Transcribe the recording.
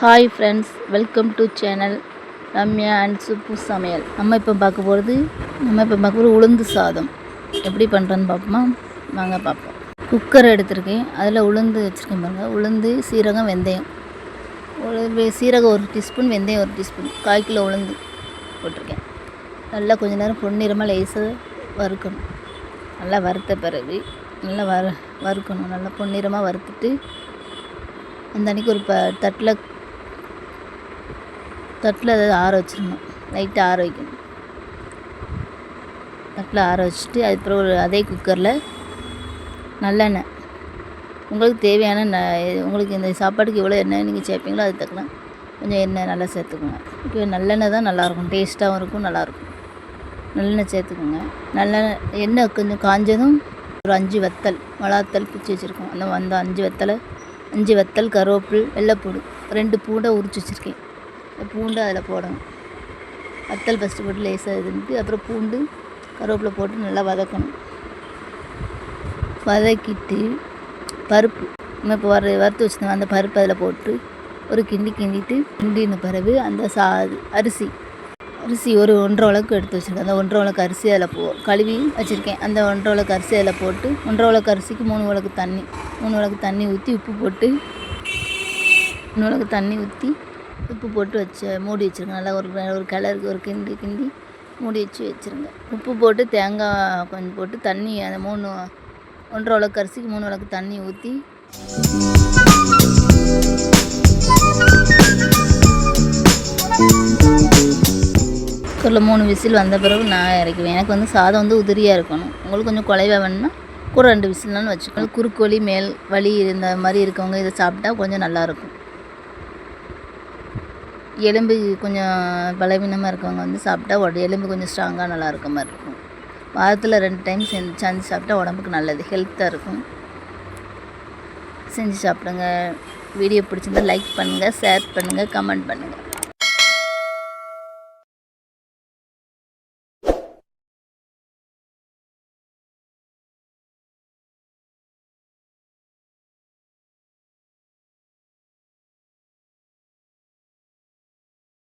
Hi friends welcome to channel Ramya and Subbu சமையல் நம்ம இப்போ பார்க்க போகிறது நம்ம இப்போ பார்க்க போகிறது உளுந்து சாதம். எப்படி பண்ணுறேன்னு பார்ப்போமா? வாங்க பார்ப்போம். குக்கர் எடுத்திருக்கேன். அதில் உளுந்து வச்சுருக்கேன் பாருங்கள் உளுந்து சீரகம் வெந்தயம். உளுந்து சீரகம் ஒரு டீஸ்பூன் வெந்தயம் ஒரு டீஸ்பூன். கால் கிலோ உளுந்து போட்டிருக்கேன். நல்லா கொஞ்ச நேரம் பொன்னிறமாக லேசாக வறுக்கணும். நல்லா வறுத்த பிறகு நல்லா வறு வறுக்கணும். நல்லா பொன்னிறமாக வறுத்துட்டு அந்த அன்றைக்கி ஒரு ப தட்டில் தட்டில் அதை ஆற வச்சிடணும் லைட்டாக ஆற வைக்கணும். தட்டில் ஆற வச்சுட்டு அதுக்கப்புறம் ஒரு அதே குக்கரில் நல்லெண்ணெய். உங்களுக்கு தேவையான ந உங்களுக்கு இந்த சாப்பாட்டுக்கு எவ்வளோ எண்ணெய் நீங்கள் சேர்ப்பீங்களோ அது தக்கலாம் கொஞ்சம் எண்ணெய் நல்லா சேர்த்துக்கோங்க. இப்போ நல்லெண்ணெய் தான் நல்லாயிருக்கும். டேஸ்ட்டாகவும் இருக்கும் நல்லாயிருக்கும். நல்லெண்ணெய் சேர்த்துக்கோங்க. நல்லெண்ணெய் எண்ணெய் கொஞ்சம் காஞ்சதும் ஒரு அஞ்சு வத்தல் மிளகாத்தல் பிச்சு வச்சுருக்கோம். அந்த அந்த அஞ்சு வெத்தலை அஞ்சு வத்தல் கருவேப்பில் வெள்ளைப்பூடு ரெண்டு பூண்டை உரிச்சு வச்சுருக்கேன். பூண்டு அதில் போடணும். வத்தல் ஃபஸ்ட்டு போட்டு லேசாக இதுன்ட்டு அப்புறம் பூண்டு கருவேப்பிலை போட்டு நல்லா வதக்கணும். வதக்கிட்டு பருப்பு நம்ம இப்போ வறு வறுத்து வச்சுருந்தோம் அந்த பருப்பு அதில் போட்டு ஒரு கிண்டி கிண்டிட்டு கிண்டின பிறகு அந்த சா அரிசி அரிசி ஒரு ஒன்றரை உலக்கு எடுத்து வச்சுருக்கேன். அந்த ஒன்றரை உலக்கு அரிசி அதில் போ கழுவி வச்சுருக்கேன். அந்த ஒன்றரை உலக்கு அரிசி அதில் போட்டு ஒன்றரை உலக்கு அரிசிக்கு மூணு உலக்கு தண்ணி மூணு உலக்கு தண்ணி ஊற்றி உப்பு போட்டு மூணு உலக்கு தண்ணி ஊற்றி உப்பு போட்டு வச்ச மூடி வச்சுருங்க. நல்லா ஒரு ஒரு கிளருக்கு ஒரு கிண்டி கிண்டி மூடி வச்சு வச்சுருங்க. உப்பு போட்டு தேங்காய் கொஞ்சம் போட்டு தண்ணி அந்த மூணு ஒன்றரை உலக்கு அரிசிக்கு மூணு உலக்கு தண்ணி ஊற்றி குக்கரில் மூணு விசில் வந்த பிறகு நான் இறக்குவேன். எனக்கு வந்து சாதம் வந்து உதிரியாக இருக்கணும். உங்களுக்கு கொஞ்சம் குலைவாக வேணும்னா கூட ரெண்டு விசில்னாலும் வச்சுக்கணும் குறுக்கு வலி மேல் வலி இந்த மாதிரி இருக்கவங்க இதை சாப்பிட்டா கொஞ்சம் நல்லாயிருக்கும் எலும்பு கொஞ்சம் பலவீனமாக இருக்கவங்க வந்து சாப்பிட்டா உட எலும்பு கொஞ்சம் ஸ்ட்ராங்காக நல்லா இருக்க மாதிரி இருக்கும். வாரத்தில் ரெண்டு டைம் செஞ்சு செஞ்சு சாப்பிட்டா உடம்புக்கு நல்லது ஹெல்த்தாக இருக்கும். செஞ்சு சாப்பிடுங்க. வீடியோ பிடிச்சிருந்தா லைக் பண்ணுங்கள் ஷேர் பண்ணுங்கள் கமெண்ட் பண்ணுங்கள்